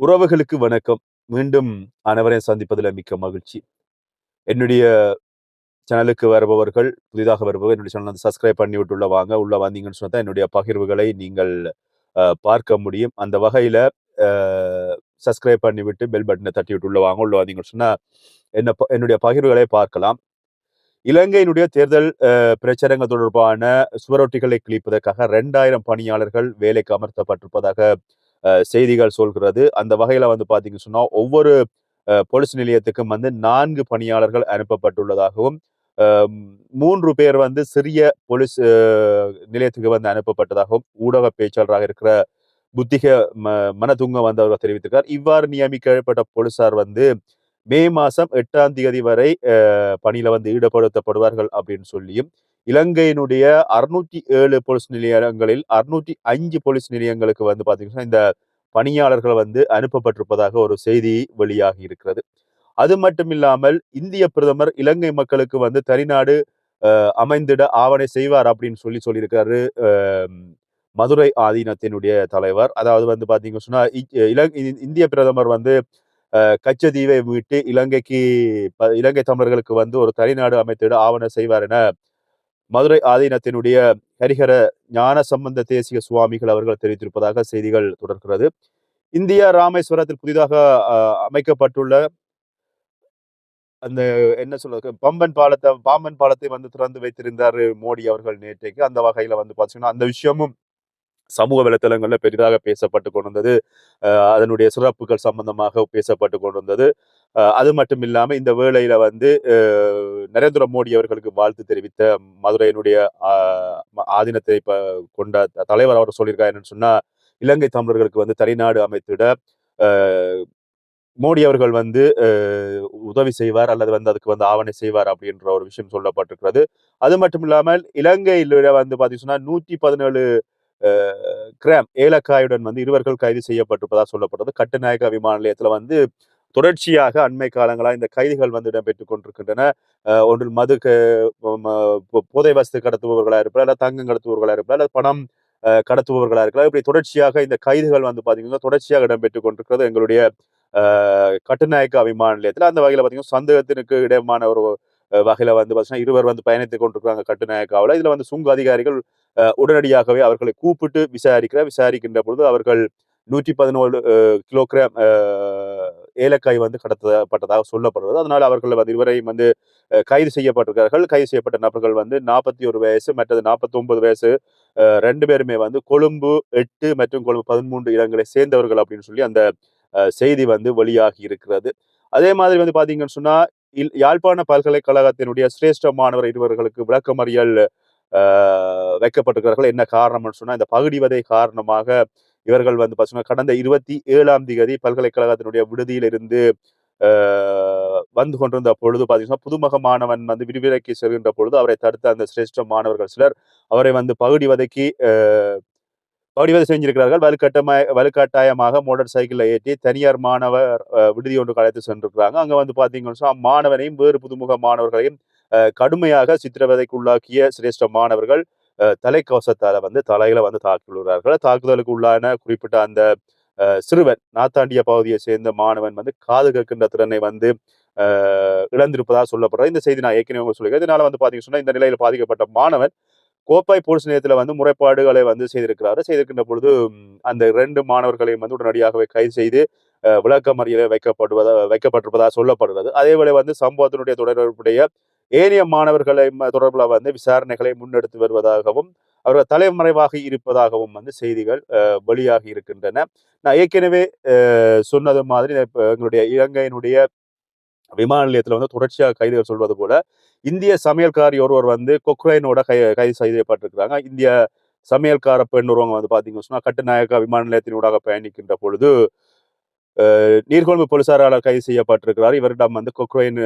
உறவுகளுக்கு வணக்கம். மீண்டும் அனைவரையும் சந்திப்பதில் மிக்க மகிழ்ச்சி. என்னுடைய சேனலுக்கு வருபவர்கள் புதிதாக வருபவர் என்னுடைய சேனல் வந்து சப்ஸ்கிரைப் பண்ணி விட்டுள்ள வாங்க. உள்ள வந்தீங்கன்னு சொன்னால் என்னுடைய பகிர்வுகளை நீங்கள் பார்க்க முடியும். அந்த வகையில் சப்ஸ்கிரைப் பண்ணிவிட்டு பெல் பட்டனை தட்டி விட்டு உள்ள வாங்க. உள்ள வந்தீங்கன்னு சொன்னால் என்ன ப- என்னுடைய பகிர்வுகளை பார்க்கலாம். இலங்கையினுடைய தேர்தல் பிரச்சாரங்கள் தொடர்பான சுவரொட்டிகளை கிழிப்பதற்காக ரெண்டாயிரம் பணியாளர்கள் வேலைக்கு அமர்த்தப்பட்டிருப்பதாக செய்திகள் சொல்கிறது. அந்த வகையில் வந்து பாத்தீங்கன்னு சொன்னால் ஒவ்வொரு போலீஸ் நிலையத்துக்கும் வந்து நான்கு பணியாளர்கள் அனுப்பப்பட்டுள்ளதாகவும் மூன்று பேர் வந்து சிறிய போலீஸ் நிலையத்துக்கு வந்து அனுப்பப்பட்டதாகவும் ஊடக பேச்சாளராக இருக்கிற புத்திக ம மனதுங்க வந்து அவர் தெரிவித்திருக்கார் இவ்வாறு நியமிக்கப்பட்ட போலீசார் வந்து மே மாதம் எட்டாம் தேதி வரை பணியில் வந்து ஈடுபடுத்தப்படுவார்கள் அப்படின்னு சொல்லியும் இலங்கையினுடைய அறுநூற்றி ஏழு போலீஸ் நிலையங்களில் அறுநூற்றி அஞ்சு போலீஸ் நிலையங்களுக்கு வந்து பார்த்தீங்கன்னா இந்த பணியாளர்கள் வந்து அனுப்பப்பட்டிருப்பதாக ஒரு செய்தி வெளியாகி இருக்கிறது. அது மட்டும் இல்லாமல் இந்திய பிரதமர் இலங்கை மக்களுக்கு வந்து தனிநாடு அமைந்திட ஆவணை செய்வார் அப்படின்னு சொல்லி சொல்லியிருக்காரு மதுரை ஆதீனத்தினுடைய தலைவர். அதாவது வந்து பாத்தீங்க சொன்னா இ- இலங்கை இந்திய பிரதமர் வந்து கச்சதீவை மீட்டு இலங்கைக்கு ப- இலங்கை தமிழர்களுக்கு வந்து ஒரு தனிநாடு அமைத்திட ஆவணம் செய்வார் என மதுரை ஆதீனத்தினுடைய ஹரிஹர ஞான சம்பந்த தேசிய சுவாமிகள் அவர்கள் தெரிவித்திருப்பதாக செய்திகள் தொடர்கிறது. இந்தியா ராமேஸ்வரத்தில் புதிதாக அமைக்கப்பட்டுள்ள அந்த என்ன சொல்றது பம்பன் பாலத்தை பாம்பன் பாலத்தை வந்து திறந்து வைத்திருந்தார் மோடி அவர்கள் நேற்றைக்கு. அந்த வகையில வந்து பாத்தீங்கன்னா அந்த விஷயமும் சமூக வலைத்தளங்களில் பெரிதாக பேசப்பட்டு கொண்டிருந்தது. அதனுடைய சிறப்புகள் சம்பந்தமாக பேசப்பட்டு கொண்டிருந்தது. அது மட்டும் இல்லாமல் இந்த வேளையில் வந்து நரேந்திர மோடி அவர்களுக்கு வாழ்த்து தெரிவித்த மதுரையினுடைய ஆதீனத்தை ப- கொண்ட தலைவர் அவர் சொல்லியிருக்கார் என்னன்னு சொன்னால் இலங்கை தமிழர்களுக்கு வந்து தனிநாடு அமைத்திட மோடி அவர்கள் வந்து உதவி செய்வார் அல்லது வந்து அதுக்கு வந்து ஆவணை செய்வார் அப்படின்ற ஒரு விஷயம் சொல்லப்பட்டிருக்கிறது. அது மட்டும் இல்லாமல் இலங்கையில வந்து பார்த்தீங்கன்னா நூற்றி பதினேழு கிராம் ஏலக்காயுடன் வந்து இருவர்கள் கைது செய்யப்பட்டிருப்பதாக சொல்லப்பட்டது கட்டுநாயக்க விமான நிலையத்தில் வந்து தொடர்ச்சியாக அண்மை காலங்களாக இந்த கைதிகள் வந்து இடம்பெற்றுக் கொண்டிருக்கின்றன. அஹ், ஒன்றில் மது ம- போதை வஸ்து கடத்துபவர்களாக இருப்பார் அல்லது தங்கம் கடத்துபவர்களாக இருப்பார் அல்லது பணம் கடத்துபவர்களாக இருக்கலாம் இப்படி தொடர்ச்சியாக இந்த கைதுகள் வந்து பார்த்தீங்கன்னா தொடர்ச்சியாக இடம்பெற்றுக் கொண்டிருக்கிறது. எங்களுடைய கட்டுநாயக்க விமான நிலையத்தில் அந்த வகையில் பார்த்தீங்கன்னா சந்தேகத்திற்கு இடமான ஒரு வகையில் வந்து பார்த்தீங்கன்னா இருவர் வந்து பயணித்துக் கொண்டிருக்கிறாங்க கட்டுநாயக்காவில். இதில் வந்து சுங்க அதிகாரிகள் உடனடியாகவே அவர்களை கூப்பிட்டு விசாரிக்கிற விசாரிக்கின்ற பொழுது அவர்கள் நூற்றி பதினோரு கிலோகிராம் ஏலக்காய் வந்து கடத்தப்பட்டதாக சொல்லப்படுறது அதனால் அவர்கள் வந்து இருவரையும் வந்து கைது செய்யப்பட்டிருக்கிறார்கள். கைது செய்யப்பட்ட நபர்கள் வந்து நாற்பத்தி ஒரு வயசு மற்றது நாற்பத்தொன்பது வயசு ரெண்டு பேருமே வந்து கொழும்பு எட்டு மற்றும் கொழும்பு பதிமூன்று இடங்களை சேர்ந்தவர்கள் அப்படின்னு சொல்லி அந்த செய்தி வந்து வெளியாகி இருக்கிறது. அதே மாதிரி வந்து பார்த்தீங்கன்னு சொன்னால் இல்- யாழ்ப்பாண பல்கலைக்கழகத்தினுடைய சிரேஷ்ட மாணவர் இருவர்களுக்கு விளக்கமறியல் வைக்கப்பட்டிருக்கிறார்கள். என்ன காரணம்னு சொன்னால் இந்த பகுடிவதை காரணமாக இவர்கள் வந்து பார்த்தீங்கன்னா கடந்த இருபத்தி ஏழாம் தேதி பல்கலைக்கழகத்தினுடைய விடுதியிலிருந்து வந்து கொண்டிருந்த பொழுது பார்த்தீங்கன்னா புதுமக மாணவன் வந்து விரிவிலைக்கு செல்கின்ற பொழுது அவரை தடுத்த அந்த சிரேஷ்ட மாணவர்கள் சிலர் அவரை வந்து பகுடிவதைக்கு அஹ், பகுடிவதை செஞ்சிருக்கிறார்கள். வலுக்கட்டமாய் வலுக்கட்டாயமாக மோட்டார் சைக்கிளில் ஏற்றி தனியார் மாணவர் விடுதி ஒன்று கலைத்து சென்றிருக்கிறாங்க. அங்கே வந்து பார்த்தீங்கன்னு சொன்னால் மாணவனையும் வேறு புதுமுக மாணவர்களையும் கடுமையாக சித்திரவதைக்கு உள்ளாக்கிய சிரேஷ்ட மாணவர்கள் அஹ், தலைக்கவசத்தால வந்து தலையில வந்து தாக்கியுள்ளார்கள். தாக்குதலுக்கு உள்ளான குறிப்பிட்ட அந்த சிறுவன் நாத்தாண்டிய பகுதியை சேர்ந்த மாணவன் வந்து காது கேட்கின்ற திறனை வந்து இழந்திருப்பதாக சொல்லப்படுறது இந்த செய்தி நான் ஏற்கனவே உங்களுக்கு சொல்லியிருக்கேன். இதனால வந்து பாத்தீங்கன்னு சொன்னால் இந்த நிலையில் பாதிக்கப்பட்ட மாணவன் கோப்பாய் போலீஸ் நிலையத்தில் வந்து முறைப்பாடுகளை வந்து செய்திருக்கிறாரு. செய்திருக்கின்ற பொழுது அந்த இரண்டு மாணவர்களையும் வந்து உடனடியாகவே கைது செய்து அஹ், விளக்கமறியல வைக்கப்படுவதா வைக்கப்பட்டிருப்பதாக சொல்லப்படுகிறது. அதேவேளை வந்து சம்பவத்தினுடைய தொடர்புடைய ஏனைய மாணவர்களை தொடர்பில் வந்து விசாரணைகளை முன்னெடுத்து வருவதாகவும் அவர்கள் தலைமறைவாக இருப்பதாகவும் வந்து செய்திகள் வெளியாகி இருக்கின்றன. நான் ஏற்கனவே சொன்னது மாதிரி எங்களுடைய இலங்கையினுடைய விமான நிலையத்தில் வந்து தொடர்ச்சியாக கைதுகள் சொல்வது போல இந்திய சமையல்காரி ஒருவர் வந்து கொக்ரைனோட கை கைது செய்யப்பட்டிருக்கிறாங்க. இந்திய சமையல்கார பெண் ஒருவங்க வந்து பார்த்தீங்க சொன்னால் கட்டுநாயக்கா விமான நிலையத்தினூடாக பயணிக்கின்ற பொழுது நீர்கொழும்பு போலீசாரால் கைது செய்யப்பட்டிருக்கிறார். இவரிடம் வந்து கொக்ரைன்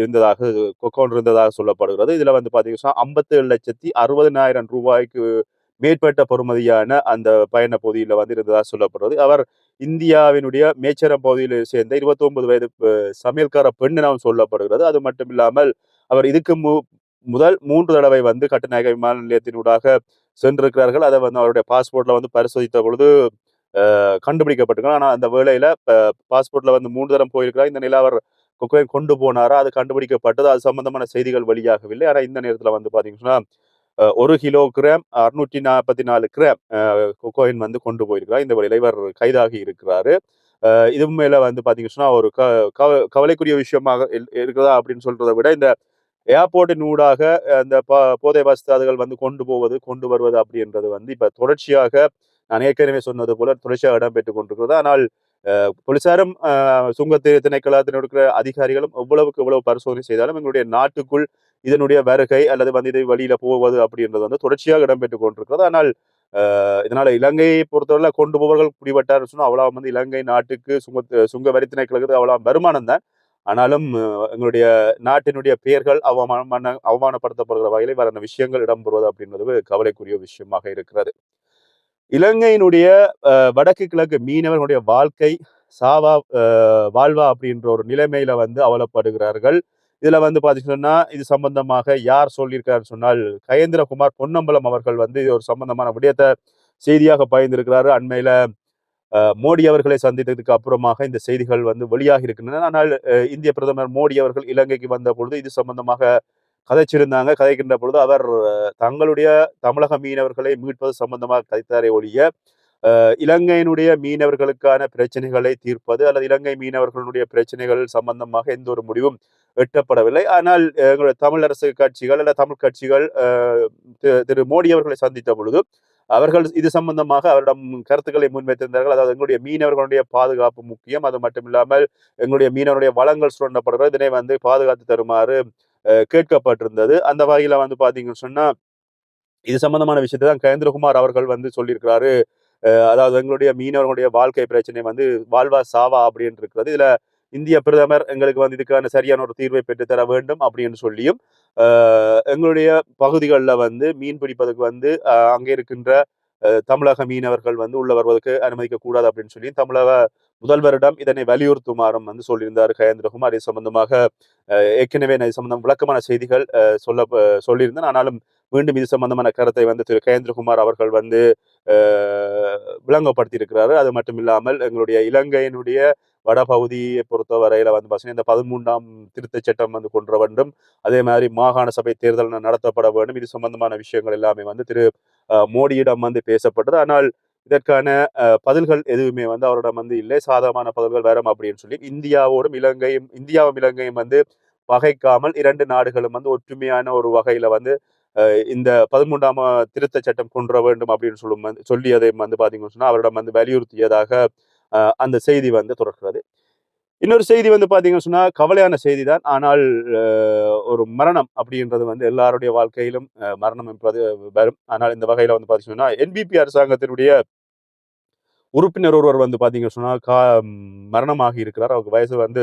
இருந்ததாக கொக்கோன் இருந்ததாக சொல்லப்படுகிறது. இதில் வந்து பார்த்தீங்கன்னா ஐம்பத்தேழு லட்சத்தி அறுபதனாயிரம் ரூபாய்க்கு மேற்பட்ட பொறுமதியான அந்த பயண பகுதியில் வந்து இருந்ததாக சொல்லப்படுறது அவர் இந்தியாவினுடைய மேச்சரம் பகுதியில் சேர்ந்த 29 வயது சமையல்கார பெண் எனவும் சொல்லப்படுகிறது. அது மட்டும் இல்லாமல் அவர் இதுக்கு மு முதல் மூன்று தடவை வந்து கட்டுநாயக விமான நிலையத்தினூடாக சென்றிருக்கிறார்கள். அதை வந்து அவருடைய பாஸ்போர்ட்டில் வந்து பரிசோதித்த பொழுது அஹ், ஆனால் அந்த வேளையில் பாஸ்போர்ட்டில் வந்து மூன்று தரம் போயிருக்கிறார். இந்த நிலையில அவர் கொக்கைன் கொண்டு போனாரா? அது கண்டுபிடிக்கப்பட்டது. அது சம்பந்தமான செய்திகள் வெளியாகவில்லை. ஆனால் இந்த நேரத்தில் வந்து பார்த்தீங்கன்னா ஒரு கிலோ கிராம் அறுநூற்றி நாற்பத்தி நாலு கிராம் கொக்கோயின் வந்து கொண்டு போயிருக்கிறார். இந்த வேளையில இவர் கைதாகி இருக்கிறாரு. இது மேல வந்து பார்த்தீங்கன்னா ஒரு க- கவ- கவலைக்குரிய விஷயமாக இருக்கிறதா அப்படின்னு சொல்றதை விட இந்த ஏர்போர்ட்டின் ஊடாக அந்த போதை வசதாதுகள் வந்து கொண்டு போவது கொண்டு வருவது அப்படின்றது வந்து இப்போ தொடர்ச்சியாக நான் ஏற்கனவே சொன்னது போல தொடர்ச்சியாக இடம்பெற்றுக் கொண்டிருக்கிறது. ஆனால் அஹ், போலீசாரும் அஹ், திணைக்களத்தில் இருக்கிற அதிகாரிகளும் எவ்வளவுக்கு எவ்வளவு பரிசோதனை செய்தாலும் எங்களுடைய நாட்டுக்குள் இதனுடைய வருகை அல்லது வந்து இது வழியில போவது அப்படின்றது வந்து தொடர்ச்சியாக இடம்பெற்றுக் கொண்டிருக்கிறது. ஆனால் அஹ், இதனால இலங்கையை பொறுத்தவரை கொண்டு போவர்கள் பிடிபட்டார் சொன்னால் அவ்வளவு வந்து இலங்கை நாட்டுக்கு சுங்க சுங்க வரி திணைக்களத்துக்கு அவ்வளவு வருமானம் தான். ஆனாலும் எங்களுடைய நாட்டினுடைய பெயர்கள் அவமான அவமானப்படுத்தப்படுகிற வகையில் வர விஷயங்கள் இடம்பெறுவது அப்படின்றது கவலைக்குரிய விஷயமாக இருக்கிறது. இலங்கையினுடைய வடக்கு கிழக்கு மீனவர்களுடைய வாழ்க்கை சாவா வாழ்வா அப்படின்ற ஒரு நிலைமையில வந்து அவலப்படுகிறார்கள். இதுல வந்து பாத்தீங்கன்னா இது சம்பந்தமாக யார் சொல்லியிருக்காருன்னு சொன்னால் கயேந்திரகுமார் பொன்னம்பலம் அவர்கள் வந்து இது ஒரு சம்பந்தமான விடயத்தை செய்தியாக பயந்திருக்கிறாரு அண்மையில மோடி அவர்களை சந்தித்ததுக்கு அப்புறமாக இந்த செய்திகள் வந்து வெளியாகி இருக்கின்றன. ஆனால் இந்திய பிரதமர் மோடி அவர்கள் இலங்கைக்கு வந்த பொழுது இது சம்பந்தமாக கதைச்சிருந்தாங்க கதைக்கின்ற பொழுது அவர் தங்களுடைய தமிழக மீனவர்களை மீட்பது சம்பந்தமாக கதைத்தாரே ஒழிய இலங்கையினுடைய மீனவர்களுக்கான பிரச்சனைகளை தீர்ப்பது அல்லது இலங்கை மீனவர்களுடைய பிரச்சனைகள் சம்பந்தமாக எந்த ஒரு முடிவும் எட்டப்படவில்லை. ஆனால் எங்களுடைய தமிழரசு கட்சிகள் அல்ல தமிழ் கட்சிகள் திரு திரு மோடி அவர்களை சந்தித்த பொழுது அவர்கள் இது சம்பந்தமாக அவரிடம் கருத்துக்களை முன்வைத்திருந்தார்கள். அதாவது எங்களுடைய மீனவர்களுடைய பாதுகாப்பு முக்கியம். அது மட்டும் இல்லாமல் எங்களுடைய மீனவருடைய வளங்கள் சுரண்டப்படுகிறது. இதனை வந்து பாதுகாத்து தருமாறு கேட்கப்பட்டிருந்தது. அந்த வகையில் வந்து பார்த்தீங்கன்னு சொன்னால் இது சம்பந்தமான விஷயத்தை தான் கேந்திரகுமார் அவர்கள் வந்து சொல்லியிருக்கிறாரு. அதாவது எங்களுடைய மீனவர்களுடைய வாழ்க்கை பிரச்சனை வந்து வாழ்வா சாவா அப்படின்னு இருக்கிறது. இதில் இந்திய பிரதமர் எங்களுக்கு வந்து இதுக்கான சரியான ஒரு தீர்வை பெற்றுத்தர வேண்டும் அப்படின்னு சொல்லியும் எங்களுடைய பகுதிகளில் வந்து மீன் பிடிப்பதற்கு வந்து அங்கே இருக்கின்ற தமிழக மீனவர்கள் வந்து உள்ள வருவதற்கு அனுமதிக்க கூடாது அப்படின்னு சொல்லி தமிழக முதல்வரிடம் இதனை வலியுறுத்துமாறும் வந்து சொல்லியிருந்தார் கயேந்திரகுமார் இது சம்பந்தமாக ஏற்கனவே நான் இது சம்பந்தம் விளக்கமான செய்திகள் சொல்ல சொல்லியிருந்தேன். ஆனாலும் மீண்டும் இது சம்பந்தமான கருத்தை வந்து திரு கயேந்திரகுமார் அவர்கள் வந்து அஹ், விளங்கப்படுத்தியிருக்கிறாரு. அது மட்டும் இல்லாமல் எங்களுடைய இலங்கையினுடைய வடபகுதியை பொறுத்தவரையில வந்து பார்த்தீங்கன்னா இந்த பதிமூன்றாம் திருத்தச் சட்டம் வந்து கொண்டு வேண்டும் அதே மாதிரி மாகாண சபை தேர்தல் நடத்தப்பட வேண்டும். இது சம்பந்தமான விஷயங்கள் எல்லாமே வந்து திரு மோடியிடம் வந்து பேசப்பட்டது. ஆனால் இதற்கான பதில்கள் எதுவுமே வந்து அவரோட வந்து இல்லை. சாதகமான பதில்கள் வரும் அப்படின்னு சொல்லி இந்தியாவோடும் இலங்கையும் இந்தியாவும் இலங்கையும் வந்து வகைக்காமல் இரண்டு நாடுகளும் வந்து ஒற்றுமையான ஒரு வகையில வந்து இந்த பதிமூன்றாம் திருத்த சட்டம் கொண்டு வேண்டும் அப்படின்னு சொல்லும் வந்து சொல்லியதை வந்து பாத்தீங்கன்னு சொன்னா அவரிடம் வந்து வலியுறுத்தியதாக அந்த செய்தி வந்து தொடர்கிறது. இன்னொரு செய்தி வந்து பாத்தீங்கன்னு சொன்னா கவலையான செய்தி தான் ஆனால் ஒரு மரணம் அப்படின்றது வந்து எல்லாருடைய வாழ்க்கையிலும் மரணம் என்பது வரும். ஆனால் இந்த வகையில வந்து பாத்தீங்கன்னா என்பிபி அரசாங்கத்தினுடைய உறுப்பினர் ஒருவர் வந்து பாத்தீங்க சொன்னா கா மரணமாகி இருக்கிறார். அவருக்கு வயசு வந்து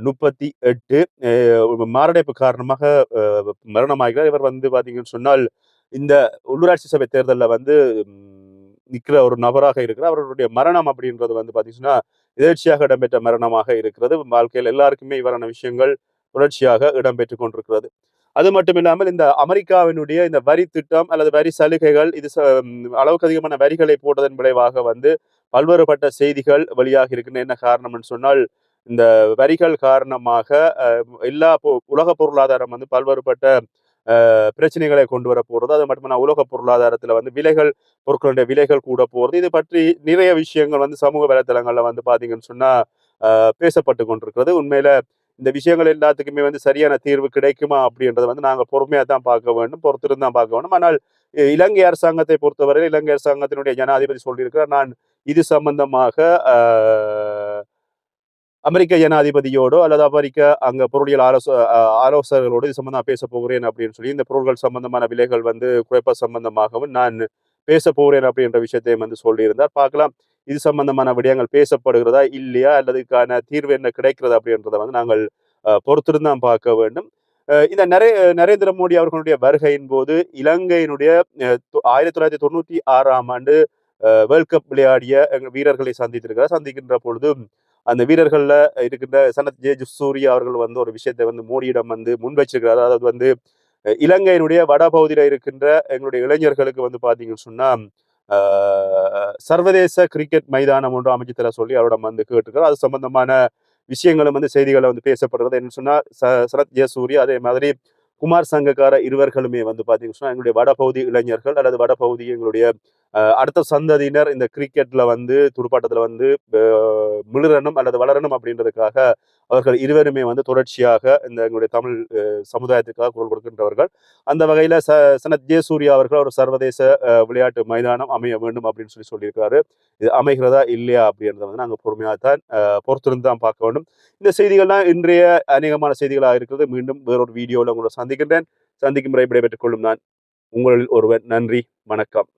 முப்பத்தி எட்டு. மாரடைப்பு காரணமாக மரணமாகிறார். இவர் வந்து பாத்தீங்கன்னு சொன்னால் இந்த உள்ளூராட்சி சபை தேர்தலில் வந்து நிற்கிற ஒரு நபராக இருக்கிறார். அவருடைய மரணம் அப்படின்றது வந்து பாத்தீங்கன்னா எதிர்ச்சியாக இடம்பெற்ற மரணமாக இருக்கிறது. வாழ்க்கையில் எல்லாருக்குமே இவரான விஷயங்கள் தொடர்ச்சியாக இடம்பெற்று கொண்டிருக்கிறது. அது மட்டும் இல்லாமல் இந்த அமெரிக்காவினுடைய இந்த வரி திட்டம் அல்லது வரி சலுகைகள் இது ச- அளவுக்கு அதிகமான வரிகளை போட்டதன் விளைவாக வந்து பல்வேறுபட்ட செய்திகள் வெளியாக இருக்கின்றன என்ன காரணம்னு சொன்னால் இந்த வரிகள் காரணமாக எல்லா பொ- உலக பொருளாதாரம் வந்து பல்வேறுபட்ட பிரச்சனைகளை கொண்டு வர போகிறது. அது மட்டுமல்ல உலக பொருளாதாரத்தில் வந்து விலைகள் பொருட்களுடைய விலைகள் கூட போகிறது. இது பற்றி நிறைய விஷயங்கள் வந்து சமூக வலைத்தளங்கள்ல வந்து பார்த்தீங்கன்னு சொன்னால் பேசப்பட்டு கொண்டிருக்கிறது. உண்மையில் இந்த விஷயங்கள் எல்லாத்துக்குமே வந்து சரியான தீர்வு கிடைக்குமா அப்படின்றத வந்து நாங்கள் பொறுமையாக தான் பார்க்க வேண்டும் பொறுத்திருந்து தான் பார்க்க வேண்டும். ஆனால் இ- இலங்கை அரசாங்கத்தை பொறுத்தவரை இலங்கை அரசாங்கத்தினுடைய ஜனாதிபதி சொல்லியிருக்கிறார் நான் இது சம்பந்தமாக அமெரிக்க ஜனாதிபதியோடோ அல்லது அமெரிக்க அங்க பொருளியல் ஆலோச ஆலோசகர்களோடு இது சம்பந்தமாக பேச போகிறேன் அப்படின்னு சொல்லி இந்த பொருட்கள் சம்பந்தமான விலைகள் வந்து குறைப்ப சம்பந்தமாகவும் நான் பேச போகிறேன் அப்படின்ற விஷயத்தையும் வந்து சொல்லியிருந்தார். பார்க்கலாம். இது சம்பந்தமான விடயங்கள் பேசப்படுகிறதா இல்லையா? அல்லதுக்கான தீர்வு என்ன கிடைக்கிறது அப்படின்றத வந்து நாங்கள் பொறுத்திருந்தான் பார்க்க வேண்டும். இந்த நரே நரேந்திர மோடி அவர்களுடைய வருகையின் போது இலங்கையினுடைய ஆயிரத்தி தொள்ளாயிரத்தி தொண்ணூற்றி ஆறாம் ஆண்டு வேர்ல்ட் கப் விளையாடிய எங்கள் வீரர்களை சந்தித்திருக்கிறார். சந்திக்கின்ற பொழுது அந்த வீரர்களில் இருக்கின்ற சனத் ஜே சூர்யா அவர்கள் வந்து ஒரு விஷயத்தை வந்து மோடியிடம் வந்து முன் வச்சிருக்கிறார். அதாவது வந்து இலங்கையினுடைய வடபகுதியில் இருக்கின்ற எங்களுடைய இளைஞர்களுக்கு வந்து பார்த்தீங்கன்னு சொன்னால் சர்வதேச கிரிக்கெட் மைதானம் ஒன்று அமைச்சு தர சொல்லி அவரிடம் வந்து கேட்டுருக்கிறார். அது சம்பந்தமான விஷயங்களும் வந்து செய்திகளை வந்து பேசப்படுறது என்னன்னு சொன்னால் ச- சரத் ஜெயசூர்யா அதே மாதிரி குமார் சங்கக்கார இருவர்களுமே வந்து பார்த்தீங்கன்னா சொன்னா எங்களுடைய வடபகுதி இளைஞர்கள் அல்லது வடபகுதி எங்களுடைய அடுத்த சந்ததியினர் இந்த கிரிக்கெட்ல வந்து துடுப்பாட்டத்துல வந்து மிளறணும் அல்லது வளரணும் அப்படின்றதுக்காக அவர்கள் இருவருமே வந்து தொடர்ச்சியாக இந்த எங்களுடைய தமிழ் சமுதாயத்துக்காக குரல் கொடுக்கின்றவர்கள். அந்த வகையில் ச சனத் ஜெயசூர்யா அவர்கள் ஒரு சர்வதேச விளையாட்டு மைதானம் அமைய வேண்டும் அப்படின்னு சொல்லி சொல்லியிருக்காரு. இது அமைகிறதா இல்லையா அப்படின்றத வந்து நாங்கள் பொறுமையாக தான் பொறுத்திருந்து தான் பார்க்க வேண்டும். இந்த செய்திகள்லாம் இன்றைய அநேகமான செய்திகளாக இருக்கிறது. மீண்டும் வேறொரு வீடியோவில் உங்களை சந்திக்கின்றேன். சந்திக்கும் முறை விடைபெற்றுக் கொள்ளும் நான் உங்களில் ஒருவர். நன்றி. வணக்கம்.